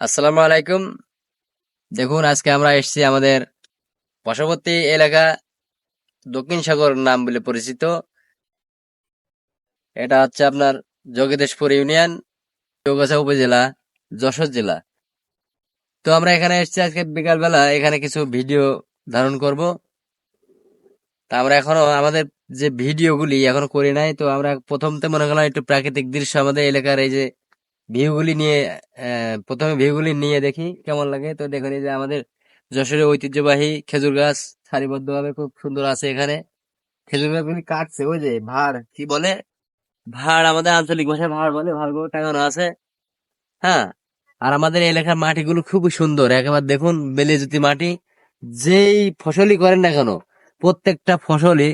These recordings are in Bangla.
আসসালামু আলাইকুম। দেখুন, আজকে আমরা এসেছি আমাদের পার্শ্ববর্তী এলাকা দক্ষিণ সাগর নাম বলে পরিচিত। এটা হচ্ছে আপনার জগদীশপুর ইউনিয়ন, চৌগাছা উপজেলা, যশোর জেলা। তো আমরা এখানে এসেছি আজকে বিকালবেলা, এখানে কিছু ভিডিও ধারণ করব। তা আমরা এখনও আমাদের যে ভিডিওগুলি এখনও করি নাই, তো আমরা প্রথমতে মনে করলাম একটু প্রাকৃতিক দৃশ্য আমাদের এলাকার এই যে ভিউগুলি নিয়ে প্রথমে ভিউগুলি নিয়ে দেখি কেমন লাগে। তো দেখুন যে আমাদের যশোরের ঐতিহ্যবাহী খেজুর গাছ সারিবদ্ধ ভাবে খুব সুন্দর আছে এখানে। খেজুর গাছগুলি কাটছে, ওই যে ভাড়, কি বলে? ভাড় আমাদের আঞ্চলিক ভাষায় ভাড় বলে ভাড়গুলো টাঙানো আছে। হ্যাঁ আর আমাদের এলাকার মাটিগুলো খুবই সুন্দর। একেবারে দেখুন বেলেজুতি মাটি, যেই ফসলই করেন না কেন, প্রত্যেকটা ফসলই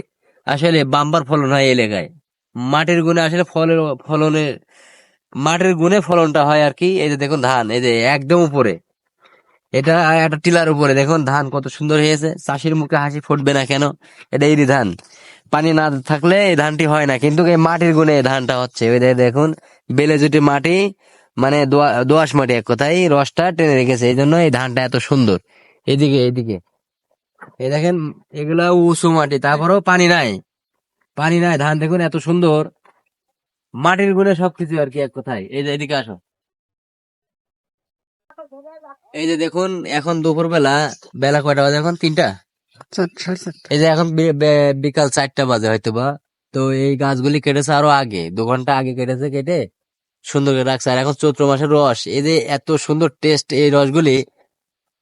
আসলে বাম্বার ফলন হয় এলাকায়। মাটির গুণে আসলে ফলের, ফলনের মাটির গুণে ফলনটা হয় আর কি, এই যে দেখুন ধান, এই যে একদম উপরে। এটা একটা টিলার উপরে, দেখুন ধান কত সুন্দর হয়েছে, চাষির মুখে হাসি ফুটবে না কেন? এটা এরই ধান। পানি না থাকলে এই ধানটি হয় না, কিন্তু এই মাটির গুণে ধানটা হচ্ছে। ওই দেখুন, বেলে জুটি মাটি মানে দোয়া- দোআঁশ মাটি এক কথায় রসটা টেনে রেখেছে, এই জন্য এই ধানটা এত সুন্দর। এদিকে এদিকে। এই দেখেন, এগুলা উঁচু মাটি, তারপরেও পানি নাই। পানি নাই, ধান দেখুন এত সুন্দর। মাটির গুণে সবকিছু আর কি এক কথায়। এই যে এদিকে আসো। এই যে দেখুন এখন দুপুর বেলা বেলা কয়টা বাজে এখন? তিনটা? এই যে এখন বিকাল চারটা বাজে হয়তো বা তো এই গাছগুলি কেটেছে আরও আগে দু ঘণ্টা আগে কেটেছে কেটে সুন্দর করে রাখছে। আর এখন চৈত্র মাসের রস এই যে এত সুন্দর টেস্ট এই রসগুলি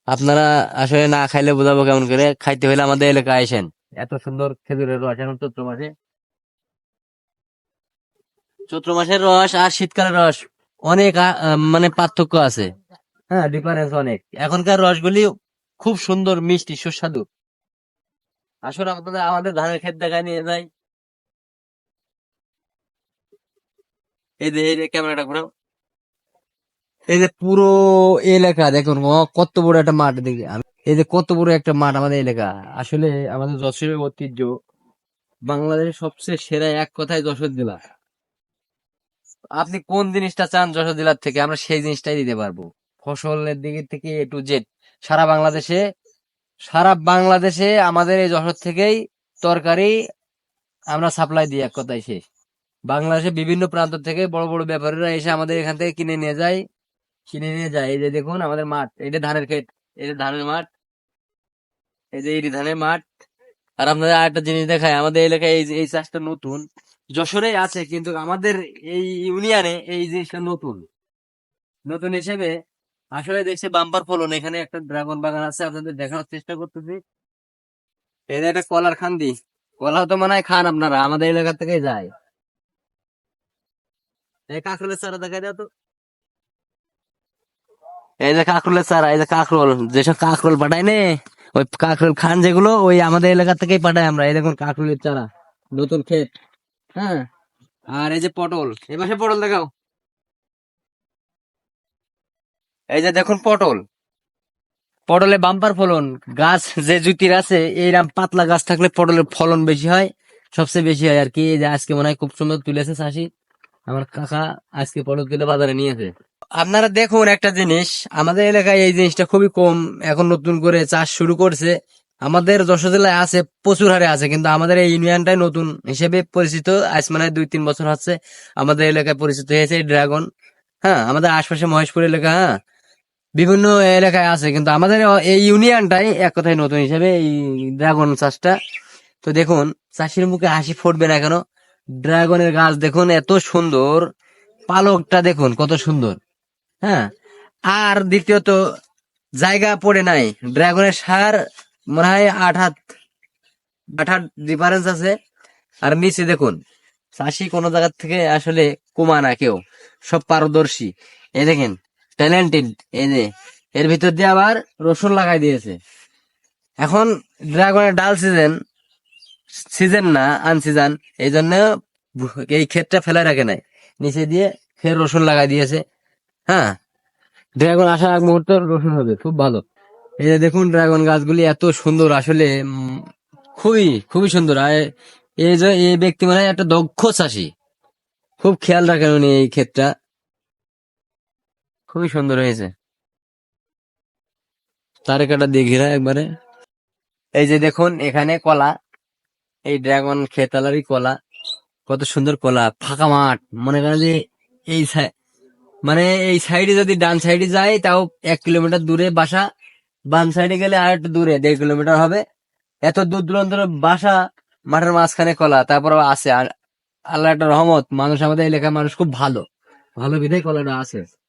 আপনারা আসলে না খাইলে বোঝাবো কেমন করে? খাইতে হলে আমাদের এলাকায় আসেন। এত সুন্দর খেজুরের রস এখন চৈত্র মাসে। চৈত্র মাসের রস আর শীতকালের রস অনেক মানে পার্থক্য আছে। হ্যাঁ ডিফারেন্স অনেক। এখনকার রসগুলি খুব সুন্দর, মিষ্টি, সুস্বাদু। আসলে আপনাদের, আমাদের ধানের ক্ষেত দেখায় নিয়ে যাই। এই যে এই যে ক্যামেরাটা ঘুরাও। এই যে পুরো এলাকা, দেখুন কত বড় একটা মাঠ দেখি এই যে কত বড় একটা মাঠ আমাদের এলাকা। আসলে আমাদের যশোরের ঐতিহ্য, বাংলাদেশের সবচেয়ে সেরা এক কথায় যশোর জেলা। আপনি কোন জিনিসটা চান যশোর জেলার থেকে, আমরা সেই জিনিসটাই দিতে পারব। ফসলের দিক থেকে এ টু জেড সারা বাংলাদেশে সারা বাংলাদেশে আমাদের এই যশোর থেকেই তরকারি আমরা সাপ্লাই দিই এক কথায় শেষ। বাংলাদেশে বিভিন্ন প্রান্ত থেকে বড় বড় ব্যাপারীরা এসে আমাদের এখান থেকে কিনে নিয়ে যায়, কিনে নিয়ে যায়। এই যে দেখুন, আমাদের মাঠ এটা ধানের ক্ষেত, এই যে ধানের মাঠ, এই যে এই ধানের মাঠ। আর আপনাদের আরেকটা জিনিস দেখায় আমাদের এলাকায় এই চাষটা নতুন। যশোরে আছে, কিন্তু আমাদের এই ইউনিয়নে এই জিনিসটা নতুন। নতুন হিসেবে আসলে দেখছে বাম্পার ফলন, এখানে একটা ড্রাগন বাগান আছে, আপনাদের দেখানোর চেষ্টা করতেছি। যে একটা কলার খান্দি কলা তো মনে হয় খান আপনারা, আমাদের এলাকা থেকে যায়। এই কাঁকরোলের চারা দেখা দাও তো? এই যে কাঁকরোলের চারা, এই যে কাঁকরোল, যেসব কাঁকরোল পাঠায় নে, ওই কাঁকরোল খান যেগুলো, ওই আমাদের এলাকা থেকেই পাঠাই আমরা, এই দেখুন কাঁকরোলের চারা, নতুন ক্ষেত। হ্যাঁ। আর এই যে পটল পাশে পটল দেখাও। এই যে দেখুন পটল। পটলে বাম্পার ফলন, গাছ যে জুতির আছে এইরকম পাতলা গাছ থাকলে পটলের ফলন বেশি হয়, সবচেয়ে বেশি হয় আর কি এই যে আজকে মনে হয় খুব সুন্দর তুলেছে চাষি। আমার কাকা আজকে পটল তুলে বাজারে নিয়েছে আপনারা দেখুন একটা জিনিস, আমাদের এলাকায় এই জিনিসটা খুবই কম, এখন নতুন করে চাষ শুরু করছে। আমাদের যশোর জেলায় আছে, প্রচুর হারে আছে, কিন্তু আমাদের এই ইউনিয়নটাই নতুন হিসেবে পরিচিত। আজ মানে দুই তিন বছর হচ্ছে আমাদের এলাকায় পরিচিত হয়েছে ড্রাগন। হ্যাঁ আমাদের আশপাশে মহেশপুর এলাকা হ্যাঁ বিভিন্ন এলাকায় আছে, কিন্তু আমাদের এই ইউনিয়নটাই এক কথায় নতুন হিসেবে এই ড্রাগন চাষটা। তো দেখুন, চাষির মুখে হাসি ফুটবে না কেন? ড্রাগনের গাছ দেখুন, এত সুন্দর। পালকটা দেখুন, কত সুন্দর। হ্যাঁ আর দ্বিতীয়ত, জায়গা পড়ে নাই। ড্রাগনের সার মনে হয় আট হাত আট হাত ডিফারেন্স আছে। আর নিচে দেখুন, চাষি কোনো জায়গা থেকে আসলে কুমা না কেউ, সব পারদর্শী। এই দেখেন ট্যালেন্টেড এই যে, এর ভিতর দিয়ে আবার রসুন লাগাই দিয়েছে। এখন ড্রাগনের ডাল সিজন সিজন না আনসিজন এই জন্য এই ক্ষেতটা ফেলে রাখে নাই। নিচে দিয়ে ফের রসুন লাগাই দিয়েছে। হ্যাঁ ড্রাগন আসার আগ মুহূর্তে রসুন হবে, খুব ভালো। এই যে দেখুন, ড্রাগন গাছগুলি এত সুন্দর, আসলে খুবই খুবই সুন্দর। আর এই যে, এই ব্যক্তি মানে একটা দক্ষ চাষি। খুব খেয়াল রাখেন উনি এই ক্ষেতটা। খুবই সুন্দর হয়েছে। তারে কাটা দিয়ে একবারে। এই যে দেখুন, এখানে কলা। এই ড্রাগন খেতালারই কলা। কত সুন্দর কলা, ফাঁকা মাঠ। মনে করেন যে এই মানে এই সাইডে যদি ডান সাইডে যায়, তাও এক কিলোমিটার দূরে বাসা। বাম সাইডে গেলে আর একটু দূরে, দেড় কিলোমিটার হবে। এত দূর দূরান্ত বাসা মাঠের মাঝখানে কলা তারপর আছে। আর আল্লাহ একটা রহমত, মানুষ আমাদের এলাকার মানুষ খুব ভালো। ভালো বিধায় কলাটা আছে।